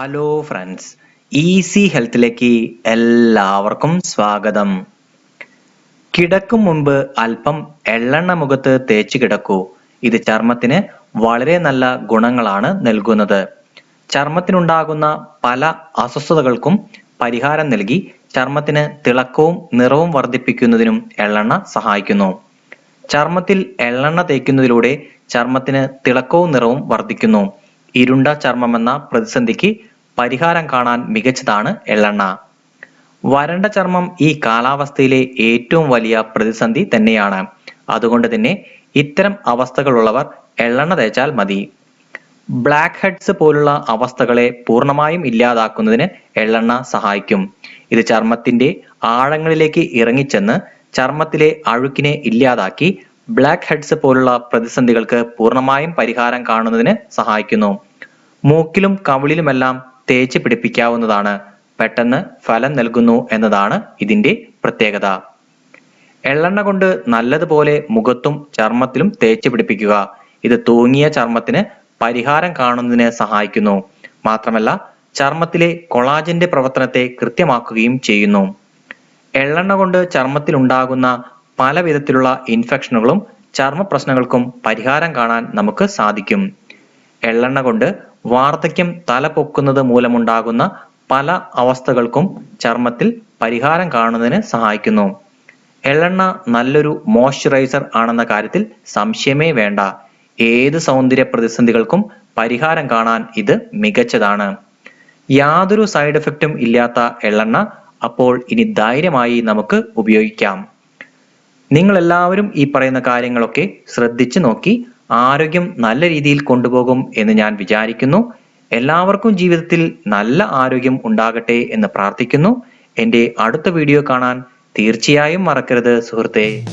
Hello friends easy ഹെൽത്തിലേക്ക് എല്ലാവർക്കും സ്വാഗതം. കിടക്കും മുൻപ് അല്പം എള്ളെണ്ണ മുഖത്ത് തേച്ച് കിടക്കൂ. ഇത് ചർമ്മത്തിന് വളരെ നല്ല ഗുണങ്ങളാണ് നൽകുന്നത്. ചർമ്മത്തിനുണ്ടാകുന്ന പല അസ്വസ്ഥതകൾക്കും പരിഹാരം നൽകി ചർമ്മത്തിന് തിളക്കവും നിറവും വർദ്ധിപ്പിക്കുന്നതിനും എള്ളെണ്ണ സഹായിക്കുന്നു. ചർമ്മത്തിൽ എള്ളെണ്ണ തേക്കുന്നതിലൂടെ ചർമ്മത്തിന് തിളക്കവും നിറവും വർദ്ധിക്കുന്നു. ഇരുണ്ട ചർമ്മമെന്ന പ്രതിസന്ധിക്ക് പരിഹാരം കാണാൻ മികച്ചതാണ് എള്ളെണ്ണ. വരണ്ട ചർമ്മം ഈ കാലാവസ്ഥയിലെ ഏറ്റവും വലിയ പ്രതിസന്ധി തന്നെയാണ്. അതുകൊണ്ട് തന്നെ ഇത്തരം അവസ്ഥകളുള്ളവർ എള്ളെണ്ണ തേച്ചാൽ മതി. ബ്ലാക്ക് ഹെഡ്സ് പോലുള്ള അവസ്ഥകളെ പൂർണമായും ഇല്ലാതാക്കുന്നതിന് എള്ളെണ്ണ സഹായിക്കും. ഇത് ചർമ്മത്തിന്റെ ആഴങ്ങളിലേക്ക് ഇറങ്ങിച്ചെന്ന് ചർമ്മത്തിലെ അഴുക്കിനെ ഇല്ലാതാക്കി ബ്ലാക്ക് ഹെഡ്സ് പോലുള്ള പ്രതിസന്ധികൾക്ക് പൂർണമായും പരിഹാരം കാണുന്നതിന് സഹായിക്കുന്നു. മൂക്കിലും കവിളിലുമെല്ലാം തേച്ച് പിടിപ്പിക്കാവുന്നതാണ്. പെട്ടെന്ന് ഫലം നൽകുന്നു എന്നതാണ് ഇതിന്റെ പ്രത്യേകത. എള്ളെണ്ണ കൊണ്ട് നല്ലതുപോലെ മുഖത്തും ചർമ്മത്തിലും തേച്ച് പിടിപ്പിക്കുക. ഇത് തൂങ്ങിയ ചർമ്മത്തിന് പരിഹാരം കാണുന്നതിന് സഹായിക്കുന്നു. മാത്രമല്ല ചർമ്മത്തിലെ കൊളാജന്റെ പ്രവർത്തനത്തെ കൃത്യമാക്കുകയും ചെയ്യുന്നു. എള്ളെണ്ണ കൊണ്ട് ചർമ്മത്തിൽ ഉണ്ടാകുന്ന പല വിധത്തിലുള്ള ഇൻഫെക്ഷനുകളും ചർമ്മ പ്രശ്നങ്ങൾക്കും പരിഹാരം കാണാൻ നമുക്ക് സാധിക്കും. എള്ളെണ്ണ കൊണ്ട് വാർദ്ധക്യം തല പൊക്കുന്നത് മൂലമുണ്ടാകുന്ന പല അവസ്ഥകൾക്കും ചർമ്മത്തിൽ പരിഹാരം കാണുന്നതിന് സഹായിക്കുന്നു. എള്ളെണ്ണ നല്ലൊരു മോയ്സ്ചറൈസർ ആണെന്ന കാര്യത്തിൽ സംശയമേ വേണ്ട. ഏത് സൗന്ദര്യ പ്രതിസന്ധികൾക്കും പരിഹാരം കാണാൻ ഇത് മികച്ചതാണ്. യാതൊരു സൈഡ് എഫക്റ്റും ഇല്ലാത്ത എള്ളെണ്ണ അപ്പോൾ ഇനി ധൈര്യമായി നമുക്ക് ഉപയോഗിക്കാം. നിങ്ങൾ എല്ലാവരും ഈ പറയുന്ന കാര്യങ്ങളൊക്കെ ശ്രദ്ധിച്ചു നോക്കി ആരോഗ്യം നല്ല രീതിയിൽ കൊണ്ടുപോകും എന്ന് ഞാൻ വിചാരിക്കുന്നു. എല്ലാവർക്കും ജീവിതത്തിൽ നല്ല ആരോഗ്യം ഉണ്ടാകട്ടെ എന്ന് പ്രാർത്ഥിക്കുന്നു. എന്റെ അടുത്ത വീഡിയോ കാണാൻ തീർച്ചയായും മറക്കരുത് സുഹൃത്തെ.